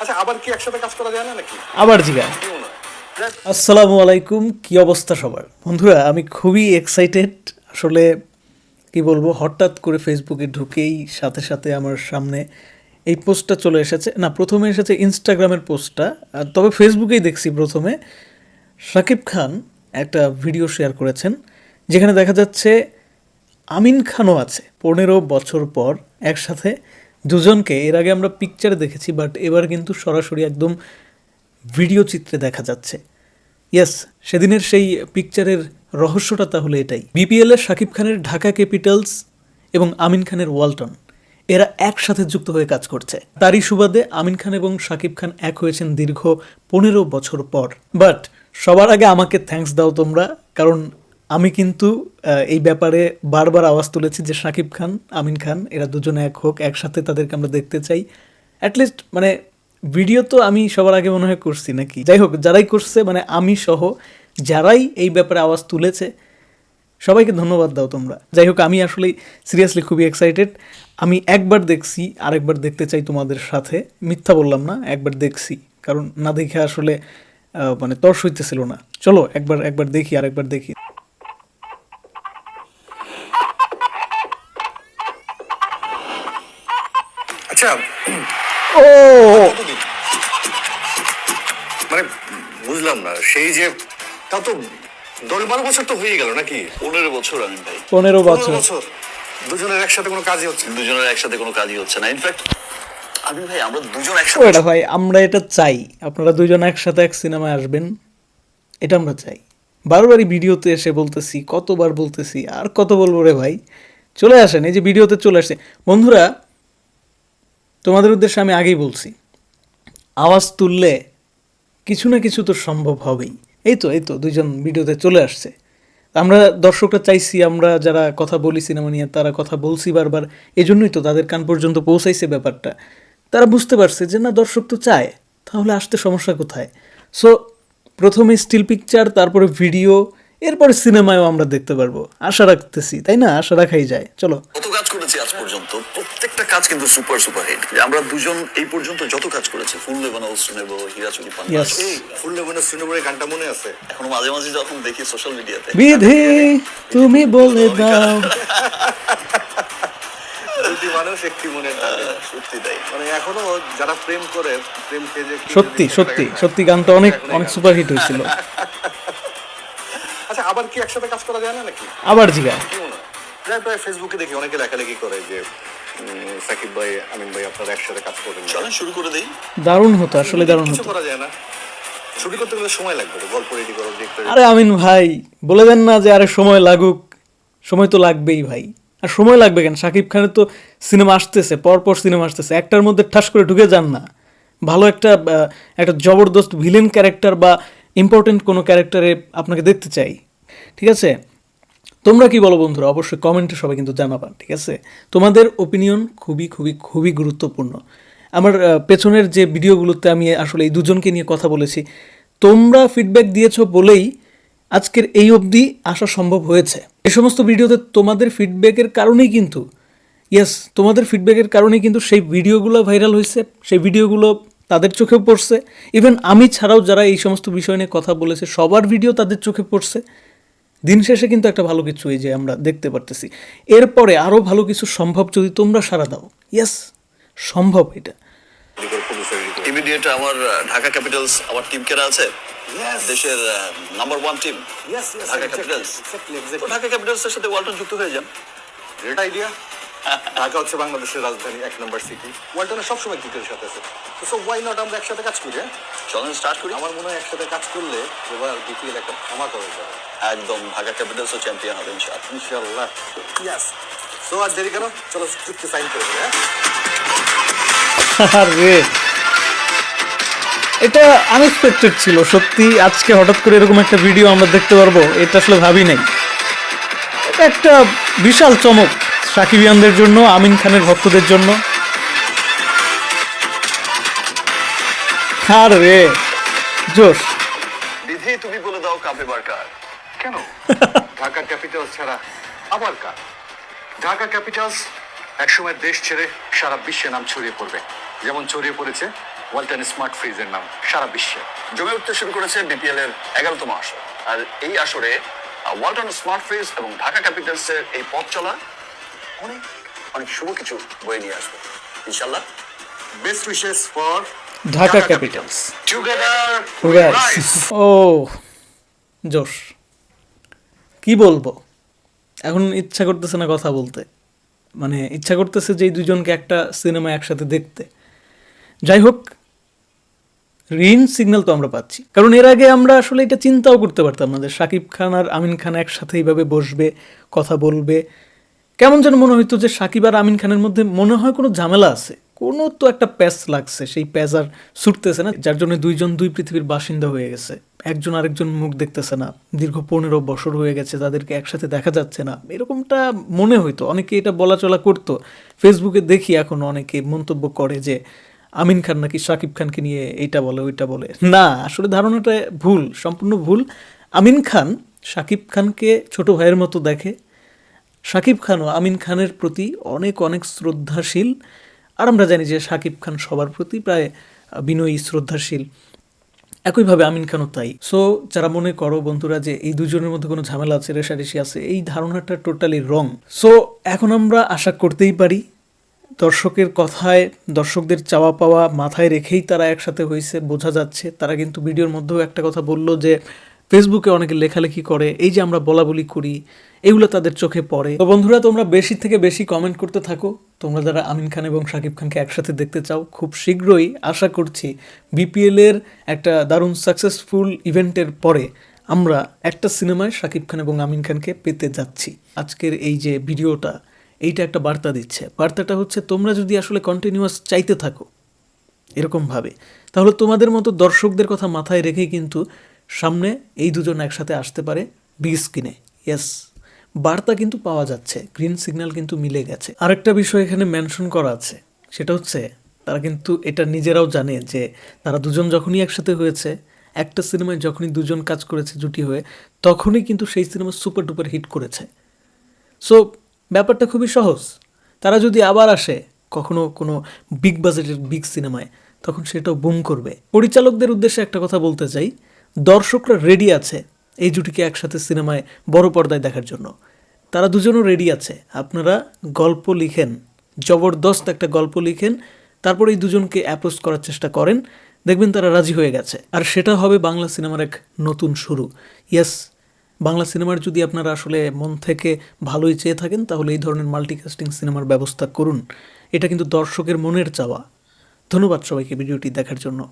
আচ্ছা আবার কি একসাথে কাজ করা যায় না নাকি? আবার জিগা। আসসালামু আলাইকুম, কি অবস্থা সবার? বন্ধুরা, আমি খুবই এক্সাইটেড আসলে, কি বলব, হঠাৎ করে ফেসবুকে ঢুকেই সাথে সাথে আমার সামনে এই পোস্টটা চলে এসেছে। না, প্রথমে এসেছে ইনস্টাগ্রামের পোস্টটা তবে ফেসবুকেই দেখছি প্রথমে। শাকিব খান একটা ভিডিও শেয়ার করেছেন, যেখানে দেখা যাচ্ছে আমিন খানও আছে। পনেরো বছর পর একসাথে দুজনকে, এর আগে আমরা পিকচারে দেখেছি বাট এবার কিন্তু সরাসরি একদম ভিডিও চিত্রে দেখা যাচ্ছে। ইয়াস সেদিনের সেই পিকচারের রহস্যটা তাহলে এটাই। বিপিএল এর শাকিব খানের ঢাকা ক্যাপিটালস এবং আমিন খানের ওয়ালটন, এরা একসাথে যুক্ত হয়ে কাজ করছে। তারই সুবাদে আমিন খান এবং শাকিব খান এক হয়েছেন দীর্ঘ পনেরো বছর পর। বাট সবার আগে আমাকে থ্যাঙ্কস দাও তোমরা, কারণ আমি কিন্তু এই ব্যাপারে বারবার আওয়াজ তুলেছি যে শাকিব খান, আমিন খান, এরা দুজনে এক হোক, একসাথে তাদেরকে আমরা দেখতে চাই। অ্যাটলিস্ট মানে ভিডিও তো আমি সবার আগে মনে হয় করছি নাকি? যাই হোক, যারাই করছে মানে আমি সহ যারাই এই ব্যাপারে আওয়াজ তুলেছে, সবাইকে ধন্যবাদ দাও তোমরা। যাই হোক, আমি আসলে সিরিয়াসলি খুবই এক্সাইটেড আমি একবার দেখছি, আরেকবার দেখতে চাই তোমাদের সাথে। মিথ্যা বললাম না, একবার দেখছি। কারণ না দেখে আসলে মানে তর্স হইতেছিল না। চলো, একবার একবার দেখি, আরেকবার দেখি। আচ্ছা ও! মানে বুঝলাম না সেই যে তা তো দশ বারো বছর তো হয়ে গেল নাকি? পনেরো বছর আমি ভাই। পনেরো বছর। দুজনের একসাথে কোনো কাজই হচ্ছে না। দুজনের একসাথে কোনো কাজই হচ্ছে না। ইনফ্যাক্ট আমি ভাই আমরা দুজন একসাথে এটা ভাই আমরা এটা চাই। আপনারা দুজন একসাথে এক সিনেমায় আসবেন। এটা আমরা চাই। বারবারই ভিডিওতে এসে বলতেছি কতবার বলতেছি আর কত বলব রে ভাই? চলে আসেন এই যে ভিডিওতে চলে আসছে বন্ধুরা তোমাদের উদ্দেশ্যে আমি আগেই বলছি, আওয়াজ তুললে কিছু না কিছু তো সম্ভব হবেই। এই তো এই তো, দুইজন ভিডিওতে চলে আসছে। আমরা দর্শকরা চাইছি, আমরা যারা কথা বলি সিনেমা নিয়ে, তারা কথা বলছি বারবার। এজন্যই তো তাদের কান পর্যন্ত পৌঁছাইছে ব্যাপারটা। তারা বুঝতে পারছে যে, না, দর্শক তো চায়, তাহলে আসতে সমস্যা কোথায়? সো প্রথমে স্টিল পিকচার তারপরে ভিডিও এরপরে সিনেমায়ও আমরা দেখতে পারব। আশা রাখতেছি, তাই না? আশা রাখাই যায়। চলো। কত কাজ করেছি আজ পর্যন্ত? কাজ কিন্তু সুপার সুপার হিট আমরা দুজন এই পর্যন্ত যত কাজ করেছি ফুল লেবানো ওস্ট নেব হীরাচুরি পান্না ফুল লেবনের শ্রীনগরের গানটা মনে আছে? এখনও মাঝে মাঝে যখন দেখি সোশ্যাল মিডিয়াতে বিধি তুমি বলে দাও। দুটি মানুষ একটি মনের সত্যি তাই। মানে এখনও যারা প্রেম করে প্রেমকে যে সত্যি সত্যি সত্যি গানটা অনেক অনেক সুপারহিট হয়েছিল। আচ্ছা আবার কি একসাথে কাজ করা যায় না নাকি? আবার জিগা মনে প্রায় ফেসবুকে দেখি অনেকে লেখালেখি করে যে সাকিব ভাই আমিন ভাই আপনারা একসাথে কাজ করবেন। চলেন শুরু করে দেই। দারুণ হতো আসলে দারুণ কিছু হতো। করা যায় না। শুটিং করতে গেলে সময় লাগবে তো, গল্প রেডি করো ডিরেক্টর আরে আমিন ভাই বলে দেন না যে আরে সময় লাগুক সময় তো লাগবেই ভাই। আর সময় লাগবে কেন? শাকিব খানের তো সিনেমা আসতেছে পরপর সিনেমা আসতেছে। একটার মধ্যে ঠাস করে ঢুকে যান না। ভালো একটা একটা জবরদস্ত ভিলেন ক্যারেক্টার বা ইম্পর্টেন্ট কোনো ক্যারেক্টারে আপনাকে দেখতে চাই। ঠিক আছে? তোমরা কি বলো বন্ধুরা? অবশ্যই কমেন্টে সবাই কিন্তু জানাবা, ঠিক আছে? তোমাদের ওপিনিয়ন খুবই খুবই খুবই গুরুত্বপূর্ণ। আমার পেছনের যে ভিডিওগুলোতে আমি আসলে এই দুজনকে নিয়ে কথা বলেছি, তোমরা ফিডব্যাক দিয়েছ বলেই আজকের এই অবধি আসা সম্ভব হয়েছে। এই সমস্ত ভিডিওতে তোমাদের ফিডব্যাকের কারণেই কিন্তু ইয়েস তোমাদের ফিডব্যাকের কারণেই কিন্তু সেই ভিডিওগুলো ভাইরাল হয়েছে, সেই ভিডিওগুলো তাদের চোখে পড়ছে। ইভেন আমি ছাড়াও যারা এই সমস্ত বিষয় নিয়ে কথা বলেছে, সবার ভিডিও তাদের চোখে পড়ছে। দিন শেষে কিন্তু একটা ভালো কিছু এই যে আমরা দেখতে পারতেছি। এরপরে আরও ভালো কিছু সম্ভব যদি তোমরা সারা দাও। ইয়াস সম্ভব এটা। ইমিডিয়েট আমার ঢাকা ক্যাপিটালস আমার টিম কেনা আছে? দেশের number one team Dhaka capitals. Dhaka ক্যাপিটালসের সাথে ওয়ালটন যুক্ত হয়ে যান। গ্রেট আইডিয়া ঢাকা হচ্ছে বাংলাদেশের রাজধানী এক নম্বর সিটি ওয়ালটনে সবসময় ক্রিকেটের সাথে আছে। তো ওয়াই নট আমরা একসাথে কাজ করি হ্যাঁ? চলেন স্টার্ট করি। আমার মনে হয় একসাথে কাজ করলে এবার বিপিএল একটা ধামাকা হয়ে যাবে। একদম ঢাকা ক্যাপিটালসও চ্যাম্পিয়ন হবে ইনশাআল্লাহ। ইনশাল্লাহ ইয়াস সো আর দেরি কেন? চলো চুক্তি সাইন করে দিই, হ্যাঁ? আরে। এটা আনএক্সপেক্টেড ছিল সত্যি। আজকে হঠাৎ করে এরকম একটা ভিডিও আমরা দেখতে পারব এটা আসলে ভাবি নাই। এটা একটা বিশাল চমক। সাকিবিয়ানদের জন্য আমিন খানের ভক্তদের জন্য। আর রে জোশ তুমি বলে দাও কাপে বারকার কেন? ঢাকা ক্যাপিটালস ছাড়া আবার কার? ঢাকা ক্যাপিটালস একসময় দেশ ছেড়ে সারা বিশ্বে নাম ছড়িয়ে পড়বে। যেমন ছড়িয়ে পড়েছে ওয়ালটন স্মার্ট ফ্রিজের নাম সারা বিশ্বে। জমে উঠতে শুরু করেছে বিপিএল এর এগারোতম আসর। আর এই আসরে ওয়ালটন স্মার্ট ফ্রিজ এবং ঢাকা ক্যাপিটালস এর এই পথ চলা অনেক অনেক শুভ কিছু বয়ে নিয়ে আসবে। ইনশাল্লাহ best wishes for Dhaka capitals together ও জোশ। কি বলব? এখন ইচ্ছা করতেছে না কথা বলতে। মানে ইচ্ছা করতেছে যে এই দুজনকে একটা সিনেমা একসাথে দেখতে। যাই হোক রিন সিগন্যাল তো আমরা পাচ্ছি। কারণ এর আগে আমরা আসলে এটা চিন্তাও করতে পারতাম না যে শাকিব খান আর আমিন খান একসাথে এইভাবে বসবে কথা বলবে। কেমন যেন মনে হইতো যে শাকিব আর আমিন খানের মধ্যে মনে হয় কোনো ঝামেলা আছে। কোনো তো একটা প্যাচ লাগছে, সেই প্যাচ আর ছুটতেছে না, যার জন্য দুইজন দুই পৃথিবীর বাসিন্দা হয়ে গেছে। একজন আরেকজন মুখ দেখতেছে না, দীর্ঘ পনেরো বছর হয়ে গেছে, তাদেরকে একসাথে দেখা যাচ্ছে না। এরকমটা মনে হইতো, অনেকে এটা বলা চলা করতো। ফেসবুকে দেখি এখন অনেকে মন্তব্য করে যে, আমিন খান নাকি শাকিব খানকে নিয়ে এইটা বলে, ওইটা বলে। না, আসলে ধারণাটা ভুল, সম্পূর্ণ ভুল। আমিন খান শাকিব খানকে ছোট ভাইয়ের মতো দেখে শাকিব খানও আমিন খানের প্রতি অনেক অনেক শ্রদ্ধাশীল। আর আমরা জানি যে শাকিব খান সবার প্রতি প্রায় বিনয়ী, শ্রদ্ধাশীল। একইভাবে আমিন খানও তাই। সো যারা মনে করো বন্ধুরা যে এই দুজনের মধ্যে কোনো ঝামেলা আছে, রেশারেশি আছে, এই ধারণাটা টোটালি রং সো এখন আমরা আশা করতেই পারি দর্শকের কথায়, দর্শকদের চাওয়া পাওয়া মাথায় রেখেই তারা একসাথে হয়েছে, বোঝা যাচ্ছে। তারা কিন্তু ভিডিওর মধ্যেও একটা কথা বলল যে ফেসবুকে অনেকে লেখালেখি করে, এই যে আমরা বলা বলি করি, এগুলো তাদের চোখে পড়ে। তো বন্ধুরা, তোমরা বেশি থেকে বেশি কমেন্ট করতে থাকো। তোমরা যারা আমিন খান এবং শাকিব খানকে একসাথে দেখতে চাও, খুব শীঘ্রই আশা করছি বিপিএল এর একটা দারুণ সাকসেসফুল ইভেন্টের পরে আমরা একটা সিনেমায় শাকিব খান এবং আমিন খানকে পেতে যাচ্ছি। আজকের এই যে ভিডিওটা, এইটা একটা বার্তা দিচ্ছে। বার্তাটা হচ্ছে, তোমরা যদি আসলে কন্টিনিউয়াস চাইতে থাকো, এরকমভাবে, তাহলে তোমাদের মতো দর্শকদের কথা মাথায় রেখেই কিন্তু সামনে এই দুজন একসাথে আসতে পারে বিগ স্ক্রিনে। ইয়েস বার্তা কিন্তু পাওয়া যাচ্ছে গ্রিন সিগন্যাল কিন্তু মিলে গেছে। আরেকটা বিষয় এখানে মেনশন করা আছে, সেটা হচ্ছে তারা কিন্তু এটা নিজেরাও জানে যে তারা দুজন যখনই একসাথে হয়েছে, একটা সিনেমায় যখনই দুজন কাজ করেছে জুটি হয়ে, তখনই কিন্তু সেই সিনেমা সুপার ডুপার হিট করেছে। সো ব্যাপারটা খুবই সহজ। তারা যদি আবার আসে কখনো কোনো বিগ বাজেটের বিগ সিনেমায় তখন সেটাও বুম করবে। পরিচালকদের উদ্দেশ্যে একটা কথা বলতে চাই দর্শকরা রেডি আছে এই জুটিকে একসাথে সিনেমায় বড় পর্দায় দেখার জন্য। তারা দুজনও রেডি আছে। আপনারা গল্প লিখেন, জবরদস্ত একটা গল্প লিখেন, তারপর এই দুজনকে অ্যাপ্রোচ করার চেষ্টা করেন, দেখবেন তারা রাজি হয়ে গেছে। আর সেটা হবে বাংলা সিনেমার এক নতুন শুরু। ইয়েস বাংলা সিনেমার যদি আপনারা আসলে মন থেকে ভালোই চেয়ে থাকেন, তাহলে এই ধরনের মাল্টিকাস্টিং সিনেমার ব্যবস্থা করুন। এটা কিন্তু দর্শকের মনের চাওয়া। ধন্যবাদ সবাইকে ভিডিওটি দেখার জন্য।